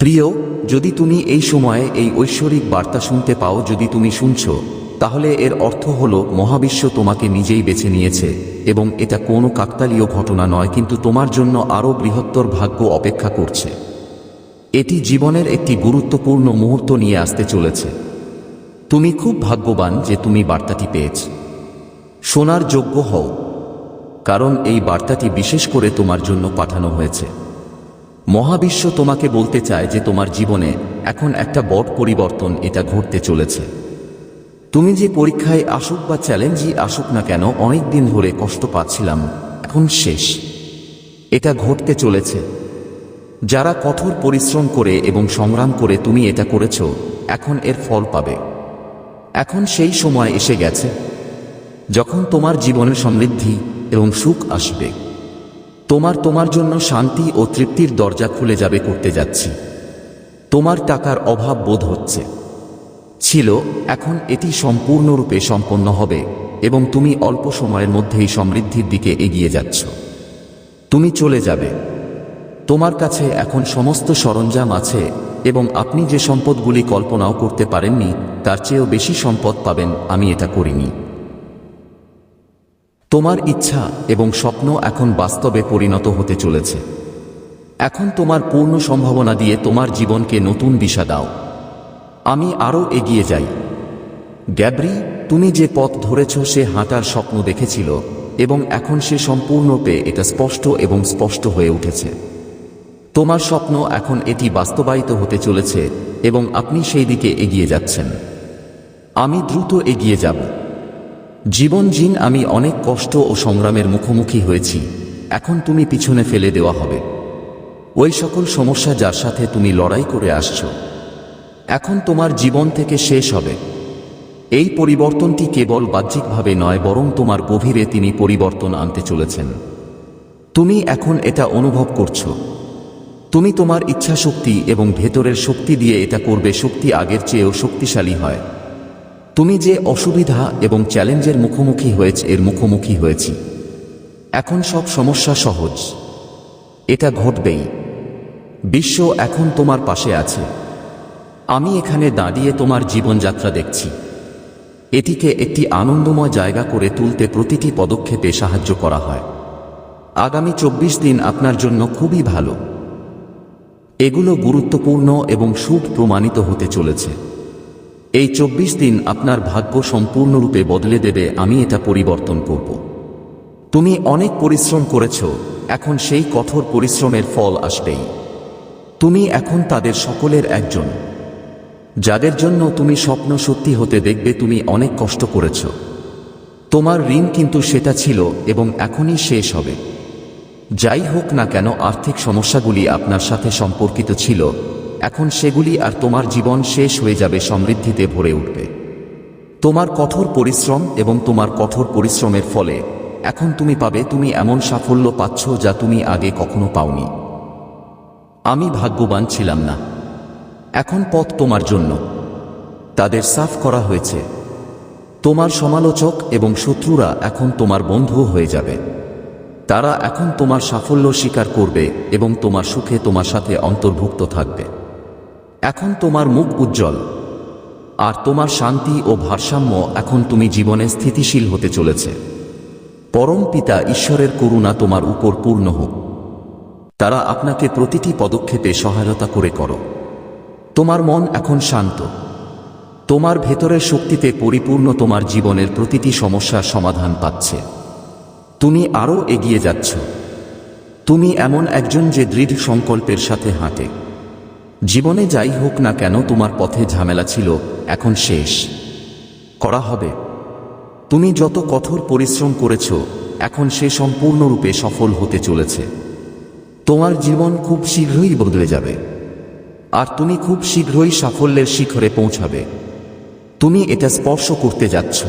প্রিয়, যদি তুমি এই সময়ে এই ঐশ্বরিক বার্তা শুনতে পাও যদি তুমি শুনছ, তাহলে এর অর্থ হল মহাবিশ্ব তোমাকে নিজেই বেছে নিয়েছে এবং এটা কোনো কাকতালীয় ঘটনা নয়, কিন্তু তোমার জন্য আরও বৃহত্তর ভাগ্য অপেক্ষা করছে। এটি জীবনের একটি গুরুত্বপূর্ণ মুহূর্ত নিয়ে আসতে চলেছে। তুমি খুব ভাগ্যবান যে তুমি বার্তাটি পেয়েছ। শোনার যোগ্য হও, কারণ এই বার্তাটি বিশেষ করে তোমার জন্য পাঠানো হয়েছে। মহাবিশ্ব তোমাকে বলতে চায় যে তোমার জীবনে এখন একটা বড় পরিবর্তন এটা ঘটতে চলেছে। তুমি যে পরীক্ষায় আসুক বা চ্যালেঞ্জই আসুক না কেন, অনেক দিন ধরে কষ্ট পাচ্ছিলাম, এখন শেষ। এটা ঘটতে চলেছে। যারা কঠোর পরিশ্রম করে এবং সংগ্রাম করে তুমি এটা করেছ, এখন এর ফল পাবে। এখন সেই সময় এসে গেছে, যখন তোমার জীবনে সমৃদ্ধি এবং সুখ আসবে। তোমার তোমার জন্য শান্তি ও তৃপ্তির দরজা খুলে যাবে করতে যাচ্ছি। তোমার টাকার অভাব বোধ হচ্ছে। ছিল, এখন এটি সম্পূর্ণরূপে সম্পন্ন হবে এবং তুমি অল্প সময়ের মধ্যেই সমৃদ্ধির দিকে এগিয়ে যাচ্ছ। তুমি চলে যাবে। তোমার কাছে এখন সমস্ত সরঞ্জাম আছে এবং আপনি যে সম্পদগুলি কল্পনাও করতে পারেননি, তার চেয়েও বেশি সম্পদ পাবেন, আমি এটা করিনি। তোমার ইচ্ছা এবং স্বপ্ন এখন বাস্তবে পরিণত হতে চলেছে। এখন তোমার পূর্ণ সম্ভাবনা দিয়ে তোমার জীবনকে নতুন দিশা দাও। আমি আরও এগিয়ে যাই। গ্যাব্রি, তুমি যে পথ ধরেছ সে হাঁটার স্বপ্ন দেখেছিল এবং এখন সে সম্পূর্ণরূপে এটা স্পষ্ট এবং স্পষ্ট হয়ে উঠেছে। তোমার স্বপ্ন এখন এটি বাস্তবায়িত হতে চলেছে এবং আপনি সেই দিকে এগিয়ে যাচ্ছেন। আমি দ্রুত এগিয়ে যাব। জীবন জিন, আমি অনেক কষ্ট ও সংগ্রামের মুখোমুখি হয়েছি। এখন তুমি পিছনে ফেলে দেওয়া হবে। ওই সকল সমস্যা যার সাথে তুমি লড়াই করে আসছ। এখন তোমার জীবন থেকে শেষ হবে। এই পরিবর্তনটি কেবল বাহ্যিকভাবে নয়, বরং তোমার গভীরে তিনি পরিবর্তন আনতে চলেছেন। তুমি এখন এটা অনুভব করছ। তুমি তোমার ইচ্ছাশক্তি এবং ভেতরের শক্তি দিয়ে এটা করবে, শক্তি আগের চেয়েও শক্তিশালী হয়। তুমি যে অসুবিধা এবং চ্যালেঞ্জের মুখোমুখি হয়েছে, এর মুখোমুখি হয়েছি। এখন সব সমস্যা সহজ। এটা ঘটবেই। বিশ্ব এখন তোমার পাশে আছে। আমি এখানে দাঁড়িয়ে তোমার জীবনযাত্রা দেখছি। এটিকে একটি আনন্দময় জায়গা করে তুলতে প্রতিটি পদক্ষেপে সাহায্য করা হয়। আগামী চব্বিশ দিন আপনার জন্য খুবই ভালো। এগুলো গুরুত্বপূর্ণ এবং সুখ প্রমাণিত হতে চলেছে। এই চব্বিশ দিন আপনার ভাগ্য সম্পূর্ণরূপে বদলে দেবে, আমি এটা পরিবর্তন করব। তুমি অনেক পরিশ্রম করেছ, এখন সেই কঠোর পরিশ্রমের ফল আসবেই। তুমি এখন তাদের সকলের একজন। যাদের জন্য তুমি স্বপ্ন সত্যি হতে দেখবে, তুমি অনেক কষ্ট করেছ। তোমার ঋণ কিন্তু সেটা ছিল এবং এখনই শেষ হবে। যাই হোক না কেন, আর্থিক সমস্যাগুলি আপনার সাথে সম্পর্কিত ছিল এখন সেগুলি আর তোমার জীবন শেষ হয়ে যাবে, সমৃদ্ধিতে ভরে উঠবে। তোমার কঠোর পরিশ্রম এবং তোমার কঠোর পরিশ্রমের ফলে এখন তুমি পাবে, তুমি এমন সাফল্য পাচ্ছ যা তুমি আগে কখনো পাওনি। আমি ভাগ্যবান ছিলাম না। এখন পথ তোমার জন্য। তাদের সাফ করা হয়েছে। তোমার সমালোচক এবং শত্রুরা এখন তোমার বন্ধুও হয়ে যাবে। তারা এখন তোমার সাফল্য স্বীকার করবে এবং তোমার সুখে তোমার সাথে অন্তর্ভুক্ত থাকবে। এখন তোমার মুখ উজ্জ্বল। আর তোমার শান্তি ও ভারসাম্য এখন তুমি জীবনে স্থিতিশীল হতে চলেছে। পরম পিতা ঈশ্বরের করুণা তোমার উপর পূর্ণ হোক। তারা আপনাকে প্রতিটি পদক্ষেপে সহায়তা করে করো। তোমার মন এখন শান্ত। তোমার ভেতরের শক্তিতে পরিপূর্ণ তোমার জীবনের প্রতিটি সমস্যার সমাধান পাচ্ছে। তুমি আরও এগিয়ে যাচ্ছ। তুমি এমন একজন যে দৃঢ় সংকল্পের সাথে হাঁটে। জীবনে যাই হোক না কেন তোমার পথে ঝামেলা ছিল, এখন শেষ। করা হবে। তুমি যত কঠোর পরিশ্রম করেছ, এখন সে সম্পূর্ণরূপে সফল হতে চলেছে। তোমার জীবন খুব শীঘ্রই বদলে যাবে। আর তুমি খুব শীঘ্রই সাফল্যের শিখরে পৌঁছাবে। তুমি এটা স্পর্শ করতে যাচ্ছ।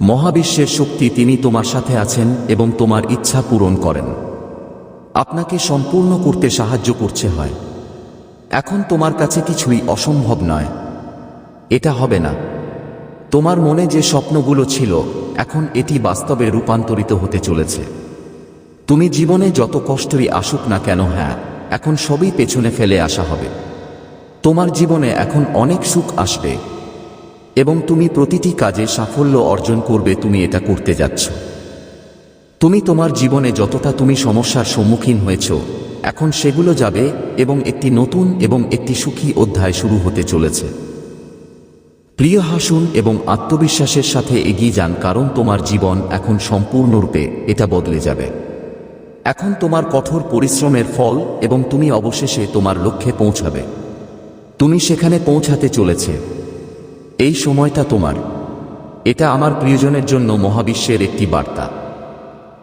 মহাবিশ্বের শক্তি তিনি তোমার সাথে আছেন এবং তোমার ইচ্ছা পূরণ করেন। আপনাকে সম্পূর্ণ করতে সাহায্য করছে হয়। এখন তোমার কাছে কিছুই অসম্ভব নয়। এটা হবে না। তোমার মনে যে স্বপ্নগুলো ছিল, এখন এটি বাস্তবে রূপান্তরিত হতে চলেছে। তুমি জীবনে যত কষ্টই আসুক না কেন হ্যাঁ এখন সবই পেছনে ফেলে আসা হবে। তোমার জীবনে এখন অনেক সুখ আসবে। এবং তুমি প্রতিটি কাজে সাফল্য অর্জন করবে, তুমি এটা করতে যাচ্ছ। তুমি তোমার জীবনে যতটা তুমি সমস্যার সম্মুখীন হয়েছ এখন সেগুলো যাবে এবং একটি নতুন এবং একটি সুখী অধ্যায় শুরু হতে চলেছে। প্রিয় হাসুন এবং আত্মবিশ্বাসের সাথে এগিয়ে যান কারণ তোমার জীবন এখন সম্পূর্ণরূপে এটা বদলে যাবে। এখন তোমার কঠোর পরিশ্রমের ফল এবং তুমি অবশেষে তোমার লক্ষ্যে পৌঁছাবে। তুমি সেখানে পৌঁছাতে চলেছে। এই সময়টা তোমার। এটা আমার প্রিয়জনের জন্য মহাবিশ্বের একটি বার্তা।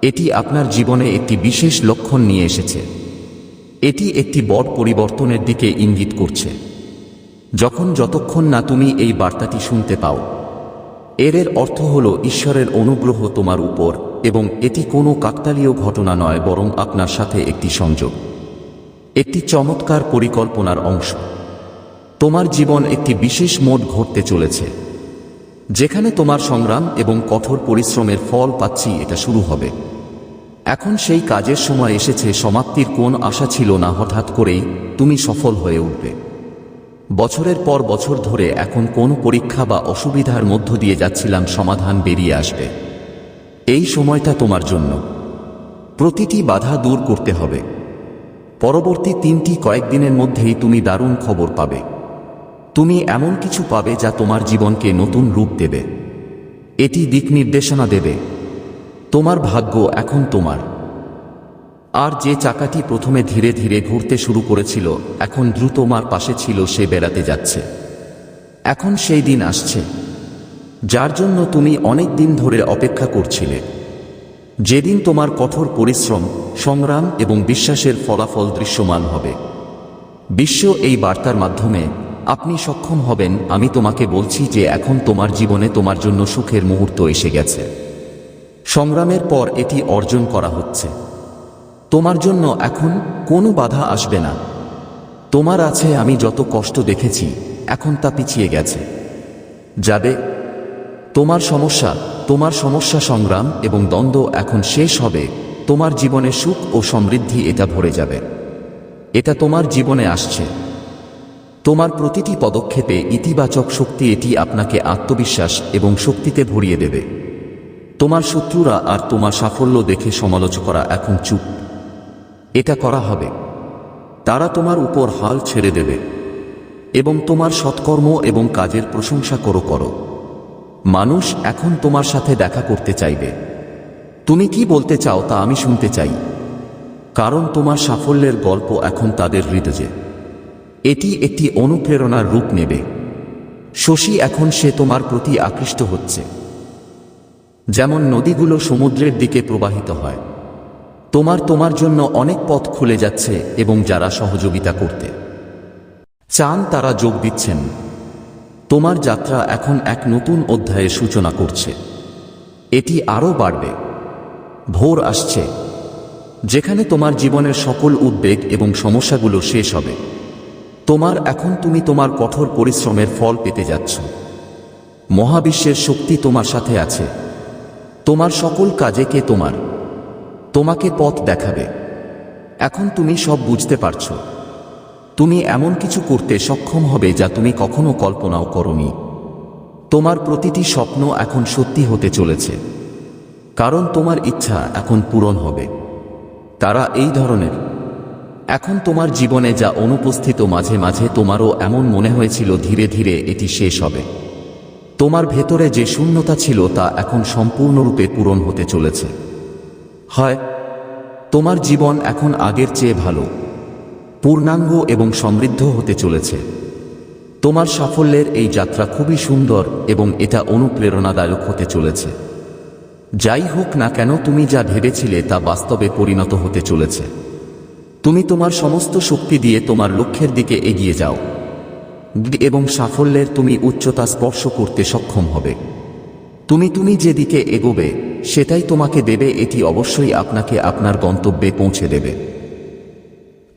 এটি আপনার জীবনে একটি বিশেষ লক্ষণ নিয়ে এসেছে। এটি একটি বড় পরিবর্তনের দিকে ইঙ্গিত করছে। যখন যতক্ষণ না তুমি এই বার্তাটি শুনতে পাও এর অর্থ হল ঈশ্বরের অনুগ্রহ তোমার উপর এবং এটি কোনো কাকতালীয় ঘটনা নয়, বরং আপনার সাথে একটি সংযোগ। একটি চমৎকার পরিকল্পনার অংশ। তোমার জীবন একটি বিশেষ মোড ঘটতে চলেছে। যেখানে তোমার সংগ্রাম এবং কঠোর পরিশ্রমের ফল পাচ্ছি, এটা শুরু হবে। এখন সেই কাজের সময় এসেছে সমাপ্তির কোন আশা ছিল না হঠাৎ করেই তুমি সফল হয়ে উঠবে। বছরের পর বছর ধরে এখন কোন পরীক্ষা বা অসুবিধার মধ্য দিয়ে যাচ্ছিলাম সমাধান বেরিয়ে আসবে। এই সময়টা তোমার জন্য। প্রতিটি বাধা দূর করতে হবে। পরবর্তী তিনটি কয়েকদিনের মধ্যেই তুমি দারুণ খবর পাবে। তুমি এমন কিছু পাবে যা তোমার জীবনকে নতুন রূপ দেবে। এটি দিক নির্দেশনা দেবে। তোমার ভাগ্য এখন তোমার। আর যে চাকাটি প্রথমে ধীরে ধীরে ঘুরতে শুরু করেছিল, এখন দ্রুত মার পাশে ছিল, সে বেড়াতে যাচ্ছে। এখন সেই দিন আসছে, যার জন্য তুমি অনেক দিন ধরে অপেক্ষা করছিলে। যেদিন তোমার কঠোর পরিশ্রম, সংগ্রাম এবং বিশ্বাসের ফলাফল দৃশ্যমান হবে। বিশ্ব এই বার্তার মাধ্যমে, আপনি সক্ষম হবেন, আমি তোমাকে বলছি যে এখন তোমার জীবনে তোমার জন্য সুখের মুহূর্ত এসে গেছে। সংগ্রামের পর এটি অর্জন করা হচ্ছে। তোমার জন্য এখন কোনো বাধা আসবে না। তোমার আছে আমি যত কষ্ট দেখেছি, এখন তা পিছিয়ে গেছে। যাবে। তোমার সমস্যা তোমার সমস্যা সংগ্রাম এবং দ্বন্দ্ব এখন শেষ হবে, তোমার জীবনে সুখ ও সমৃদ্ধি এটা ভরে যাবে। এটা তোমার জীবনে আসছে। তোমার প্রতিটি পদক্ষেপে ইতিবাচক শক্তি এটি আপনাকে আত্মবিশ্বাস এবং শক্তিতে ভরিয়ে দেবে। তোমার শত্রুরা আর তোমার সাফল্য দেখে সমালোচকরা এখন চুপ। এটা করা হবে। তারা তোমার উপর হাল ছেড়ে দেবে। এবং তোমার সৎকর্ম এবং কাজের প্রশংসা করো করো। মানুষ এখন তোমার সাথে দেখা করতে চাইবে। তুমি কি বলতে চাও তা আমি শুনতে চাই। কারণ তোমার সাফল্যের গল্প এখন তাদের হৃদয়ে। এটি একটি অনুপ্রেরণার রূপ নেবে। শশী এখন সে তোমার প্রতি আকৃষ্ট হচ্ছে। যেমন নদীগুলো সমুদ্রের দিকে প্রবাহিত হয়। তোমার তোমার জন্য অনেক পথ খুলে যাচ্ছে এবং যারা সহযোগিতা করতে। চান তারা যোগ দিচ্ছেন। তোমার যাত্রা এখন এক নতুন অধ্যায়ের সূচনা করছে। এটি আরও বাড়বে। ভোর আসছে। যেখানে তোমার জীবনের সকল উদ্বেগ এবং সমস্যাগুলো শেষ হবে। তোমার এখন তুমি তোমার কঠোর পরিশ্রমের ফল পেতে যাচ্ছ। মহাবিশ্বের শক্তি তোমার সাথে আছে। তোমার সকল কাজে কে তোমার? তোমাকে পথ দেখাবে। এখন তুমি সব বুঝতে পারছ। তুমি এমন কিছু করতে সক্ষম হবে যা তুমি কখনো কল্পনাও করনি। তোমার প্রতিটি স্বপ্ন এখন সত্যি হতে চলেছে। কারণ তোমার ইচ্ছা এখন পূরণ হবে। তারা এই ধরনের। এখন তোমার জীবনে যা অনুপস্থিত মাঝে মাঝে তোমারও এমন মনে হয়েছিল ধীরে ধীরে এটি শেষ হবে। তোমার ভেতরে যে শূন্যতা ছিল তা এখন সম্পূর্ণরূপে পূরণ হতে চলেছে। হয়, তোমার জীবন এখন আগের চেয়ে ভালো, পূর্ণাঙ্গ এবং সমৃদ্ধ হতে চলেছে। তোমার সাফল্যের এই যাত্রা খুবই সুন্দর এবং এটা অনুপ্রেরণাদায়ক হতে চলেছে। যাই হোক না কেন, তুমি যা ভেবেছিলে তা বাস্তবে পরিণত হতে চলেছে। তুমি তোমার সমস্ত শক্তি দিয়ে তোমার লক্ষ্যের দিকে এগিয়ে যাও। এবং সাফল্যের তুমি উচ্চতা স্পর্শ করতে সক্ষম হবে। তুমি তুমি যেদিকে এগোবে, সেটাই তোমাকে দেবে, এটি অবশ্যই আপনাকে আপনার গন্তব্যে পৌঁছে দেবে।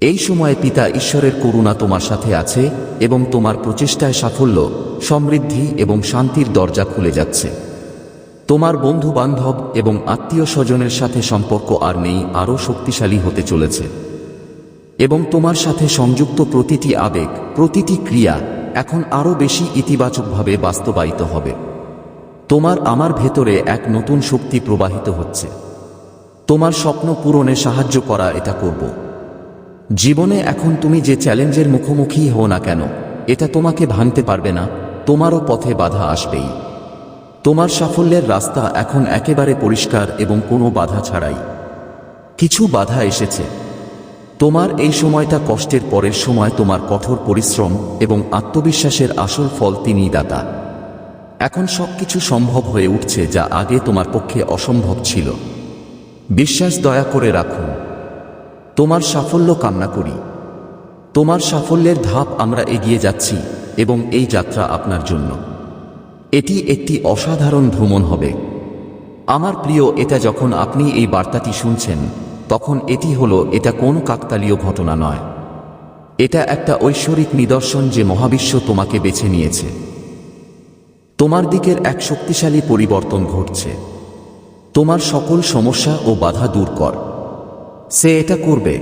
এই সময়ে পিতা ঈশ্বরের করুণা তোমার সাথে আছে এবং তোমার প্রচেষ্টায় সাফল্য, সমৃদ্ধি এবং শান্তির দরজা খুলে যাচ্ছে। তোমার বন্ধু বান্ধব এবং আত্মীয় স্বজনের সাথে সম্পর্ক আর নেই, আরও শক্তিশালী হতে চলেছে। এবং তোমার সাথে সংযুক্ত প্রতিটি আবেগ প্রতিটি ক্রিয়া এখন আরও বেশি ইতিবাচকভাবে বাস্তবায়িত হবে। তোমার আমার ভেতরে এক নতুন শক্তি প্রবাহিত হচ্ছে। তোমার স্বপ্ন পূরণে সাহায্য করা এটা করব। জীবনে এখন তুমি যে চ্যালেঞ্জের মুখোমুখি হও না কেন, এটা তোমাকে ভাঙতে পারবে না, তোমারও পথে বাধা আসবেই। তোমার সাফল্যের রাস্তা এখন একেবারে পরিষ্কার এবং কোনো বাধা ছাড়াই। কিছু বাধা এসেছে। তোমার এই সময়টা কষ্টের পরের সময় তোমার কঠোর পরিশ্রম এবং আত্মবিশ্বাসের আসল ফল তিনিই দাতা। এখন সবকিছু সম্ভব হয়ে উঠছে যা আগে তোমার পক্ষে অসম্ভব ছিল। বিশ্বাস দয়া করে রাখুন। তোমার সাফল্য কামনা করি। তোমার সাফল্যের ধাপ আমরা এগিয়ে যাচ্ছি এবং এই যাত্রা আপনার জন্য। এটি একটি অসাধারণ ভ্রমণ হবে। আমার প্রিয়, এটা যখন আপনি এই বার্তাটি শুনছেন তখন এটি হলো, এটা কোন কাকতালীয় ঘটনা নয়। এটা একটা ঐশ্বরিক নিদর্শন যে মহাবিশ্ব তোমাকে বেছে নিয়েছে। তোমার দিকের এক শক্তিশালী পরিবর্তন ঘটছে। তোমার সকল সমস্যা ও বাধা দূর কর। সে এটা করবে।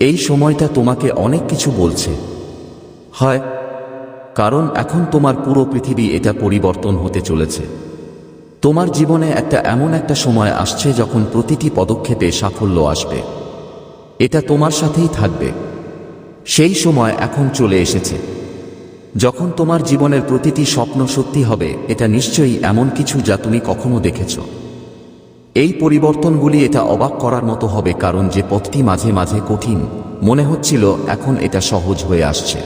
এই সময়টা তোমাকে অনেক কিছু বলছে। হয়, কারণ এখন তোমার পুরো পৃথিবী এটা পরিবর্তন হতে চলেছে। তোমার জীবনে একটা এমন একটা সময় আসছে যখন প্রতিটি পদক্ষেপে সাফল্য আসবে। এটা তোমার সাথেই থাকবে। সেই সময় এখন চলে এসেছে। যখন তোমার জীবনের প্রতিটি স্বপ্ন সত্যি হবে, এটা নিশ্চয়ই এমন কিছু যা তুমি কখনো দেখেছ। এই পরিবর্তনগুলি এটা অবাক করার মতো হবে কারণ যে পথটি মাঝে মাঝে কঠিন, মনে হচ্ছিল এখন এটা সহজ হয়ে আসছে।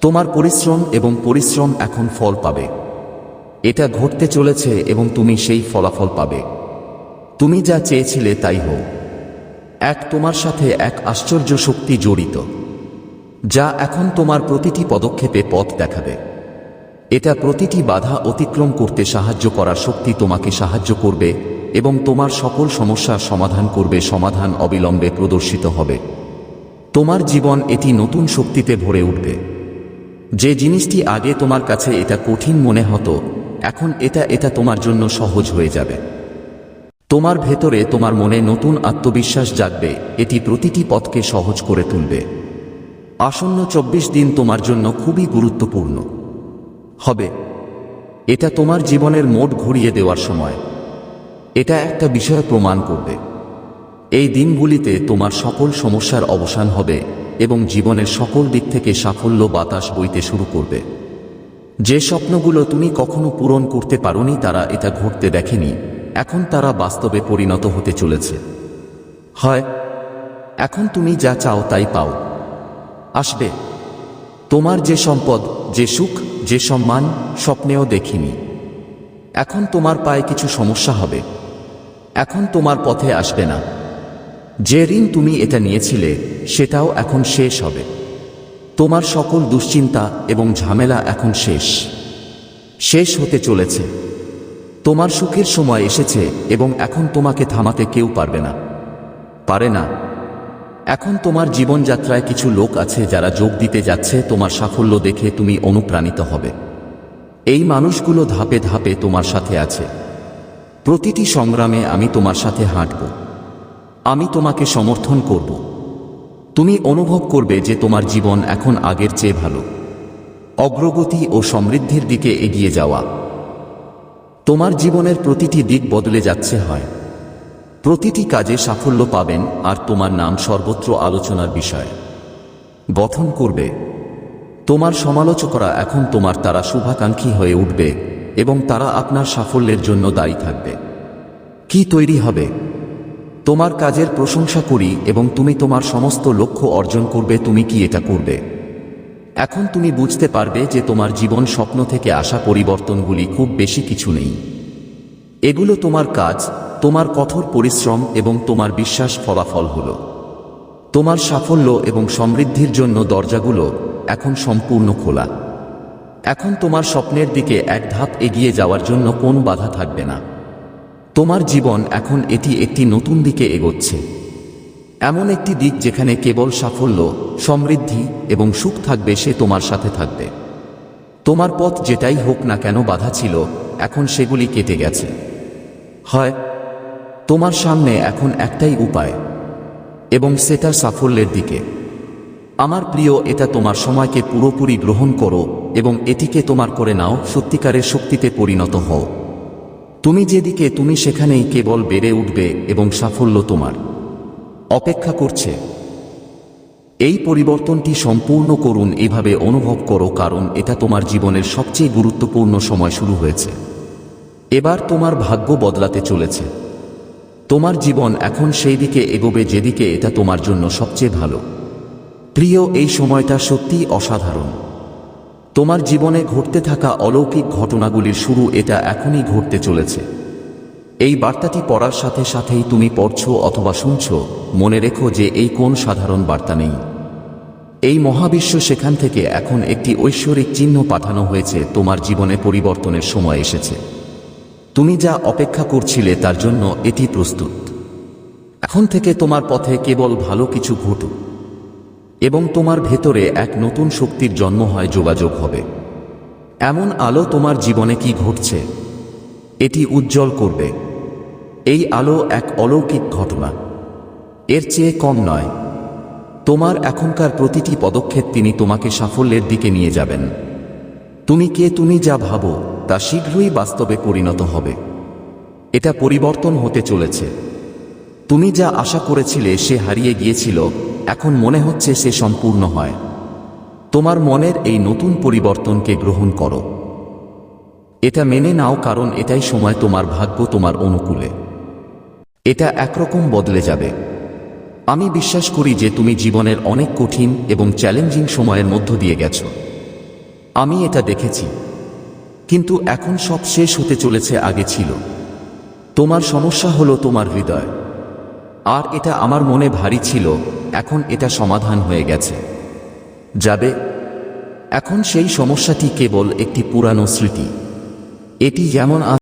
তোমার পরিশ্রম এবং পরিশ্রম এখন ফল পাবে। এটা ঘটতে চলেছে এবং তুমি সেই ফলাফল পাবে। তুমি যা চেয়েছিলে তাই হোক। এক তোমার সাথে এক আশ্চর্য শক্তি জড়িত, যা এখন তোমার প্রতিটি পদক্ষেপে পথ দেখাবে। এটা প্রতিটি বাধা অতিক্রম করতে সাহায্য করার শক্তি তোমাকে সাহায্য করবে এবং তোমার সকল সমস্যার সমাধান করবে, সমাধান অবিলম্বে প্রদর্শিত হবে। তোমার জীবন এটি নতুন শক্তিতে ভরে উঠবে। যে জিনিসটি আগে তোমার কাছে এটা কঠিন মনে হতো এখন এটা এটা তোমার জন্য সহজ হয়ে যাবে। তোমার ভেতরে তোমার মনে নতুন আত্মবিশ্বাস জাগবে, এটি প্রতিটি পথকে সহজ করে তুলবে। আসন্ন চব্বিশ দিন তোমার জন্য খুবই গুরুত্বপূর্ণ। হবে। এটা তোমার জীবনের মোট ঘুরিয়ে দেওয়ার সময়। এটা একটা বিষয় প্রমাণ করবে। এই দিনগুলিতে তোমার সকল সমস্যার অবসান হবে এবং জীবনের সকল দিক থেকে সাফল্য বাতাস বইতে শুরু করবে। যে স্বপ্নগুলো তুমি কখনো পূরণ করতে পারোনি, তারা এটা ঘটতে দেখেনি। এখন তারা বাস্তবে পরিণত হতে চলেছে। হয়, এখন তুমি যা চাও তাই পাও। আসবে। তোমার যে সম্পদ, যে সুখ, যে সম্মান, স্বপ্নেও দেখিনি। এখন তোমার পায়ে কিছু সমস্যা হবে। এখন তোমার পথে আসবে না। যে ঋণ তুমি এটা নিয়েছিলে, সেটাও এখন শেষ হবে। তোমার সকল দুশ্চিন্তা এবং ঝামেলা এখন শেষ। শেষ হতে চলেছে। তোমার সুখের সময় এসেছে এবং এখন তোমাকে থামাতে কেউ পারবে না। পারে না। এখন তোমার জীবনযাত্রায় কিছু লোক আছে যারা যোগ দিতে যাচ্ছে তোমার সাফল্য দেখে তুমি অনুপ্রাণিত হবে। এই মানুষগুলো ধাপে ধাপে তোমার সাথে আছে। প্রতিটি সংগ্রামে আমি তোমার সাথে হাঁটব। আমি তোমাকে সমর্থন করব। তুমি অনুভব করবে যে তোমার জীবন এখন আগের চেয়ে ভালো। অগ্রগতি ও সমৃদ্ধির দিকে এগিয়ে যাওয়া। তোমার জীবনের প্রতিটি দিক বদলে যাচ্ছে হয়। প্রতিটি কাজে সাফল্য পাবেন আর তোমার নাম সর্বত্র আলোচনার বিষয়। গঠন করবে। তোমার সমালোচকরা এখন তোমার তারা শুভাকাঙ্ক্ষী হয়ে উঠবে এবং তারা আপনার সাফল্যের জন্য দায়ী থাকবে। কি তৈরি হবে? তোমার কাজের প্রশংসা করি এবং তুমি তোমার সমস্ত লক্ষ্য অর্জন করবে, তুমি কি এটা করবে? এখন তুমি বুঝতে পারবে যে তোমার জীবন স্বপ্ন থেকে আসা পরিবর্তনগুলি খুব বেশি কিছু নেই। এগুলো তোমার কাজ, তোমার কঠোর পরিশ্রম এবং তোমার বিশ্বাস ফলাফল হল। তোমার সাফল্য এবং সমৃদ্ধির জন্য দরজাগুলো এখন সম্পূর্ণ খোলা। এখন তোমার স্বপ্নের দিকে এক ধাপ এগিয়ে যাওয়ার জন্য কোন বাধা থাকবে না। তোমার জীবন এখন এটি একটি নতুন দিকে এগোচ্ছে। এমন একটি দিক যেখানে কেবল সাফল্য, সমৃদ্ধি এবং সুখ থাকবে সে তোমার সাথে থাকবে। তোমার পথ যেটাই হোক না কেন বাধা ছিল, এখন সেগুলি কেটে গেছে। হয়, তোমার সামনে এখন একটাই উপায় এবং সেটা সাফল্যের দিকে। আমার প্রিয়, এটা তোমার সময়কে পুরোপুরি গ্রহণ করো এবং এটিকে তোমার করে নাও, সত্যিকারের শক্তিতে পরিণত হও। তুমি যেদিকে, তুমি সেখানেই কেবল বেড়ে উঠবে এবং সাফল্য তোমার। অপেক্ষা করছে। এই পরিবর্তনটি সম্পূর্ণ করুন, এভাবে অনুভব করো, কারণ এটা তোমার জীবনের সবচেয়ে গুরুত্বপূর্ণ সময় শুরু হয়েছে। এবার তোমার ভাগ্য বদলাতে চলেছে। তোমার জীবন এখন সেই দিকে এগোবে যেদিকে এটা তোমার জন্য সবচেয়ে ভালো। প্রিয়, এই সময়টা সত্যিই অসাধারণ। তোমার জীবনে ঘটতে থাকা অলৌকিক ঘটনাগুলির শুরু এটা এখনই ঘটতে চলেছে। এই বার্তাটি পড়ার সাথে সাথেই তুমি পড়ছ অথবা শুনছ, মনে রেখো যে এই কোন সাধারণ বার্তা নেই। এই মহাবিশ্ব সেখান থেকে এখন একটি ঐশ্বরিক চিহ্ন পাঠানো হয়েছে, তোমার জীবনে পরিবর্তনের সময় এসেছে। তুমি যা অপেক্ষা করছিলে তার জন্য এটি প্রস্তুত। এখন থেকে তোমার পথে কেবল ভালো কিছু ঘটুক। এবং তোমার ভেতরে এক নতুন শক্তির জন্ম হয়, যোগাযোগ হবে। এমন আলো তোমার জীবনে কি ঘটছে, এটি উজ্জ্বল করবে। এই আলো এক অলৌকিক ঘটনা। এর চেয়ে কম নয়, তোমার এখনকার প্রতিটি পদক্ষেপ তিনি তোমাকে সাফল্যের দিকে নিয়ে যাবেন। তুমি কে, তুমি যা ভাবো, তা শীঘ্রই বাস্তবে পরিণত হবে। এটা পরিবর্তন হতে চলেছে। তুমি যা আশা করেছিলে সে হারিয়ে গিয়েছিল, এখন মনে হচ্ছে সে সম্পূর্ণ হয়। তোমার মনের এই নতুন পরিবর্তনকে গ্রহণ করো। এটা মেনে নাও কারণ এটাই সময় তোমার ভাগ্য তোমার অনুকূলে। এটা একরকম বদলে যাবে। আমি বিশ্বাস করি যে তুমি জীবনের অনেক কঠিন এবং চ্যালেঞ্জিং সময়ের মধ্য দিয়ে গেছো। আমি এটা দেখেছি। কিন্তু এখন সব শেষ হতে চলেছে আগে ছিল। তোমার সমস্যা হলো তোমার হৃদয়। আর এটা আমার মনে ভারী ছিল, এখন এটা সমাধান হয়ে গেছে। যাবে? এখন সেই সমস্যাটি কেবল একটি পুরানো স্মৃতি। এটি যেমন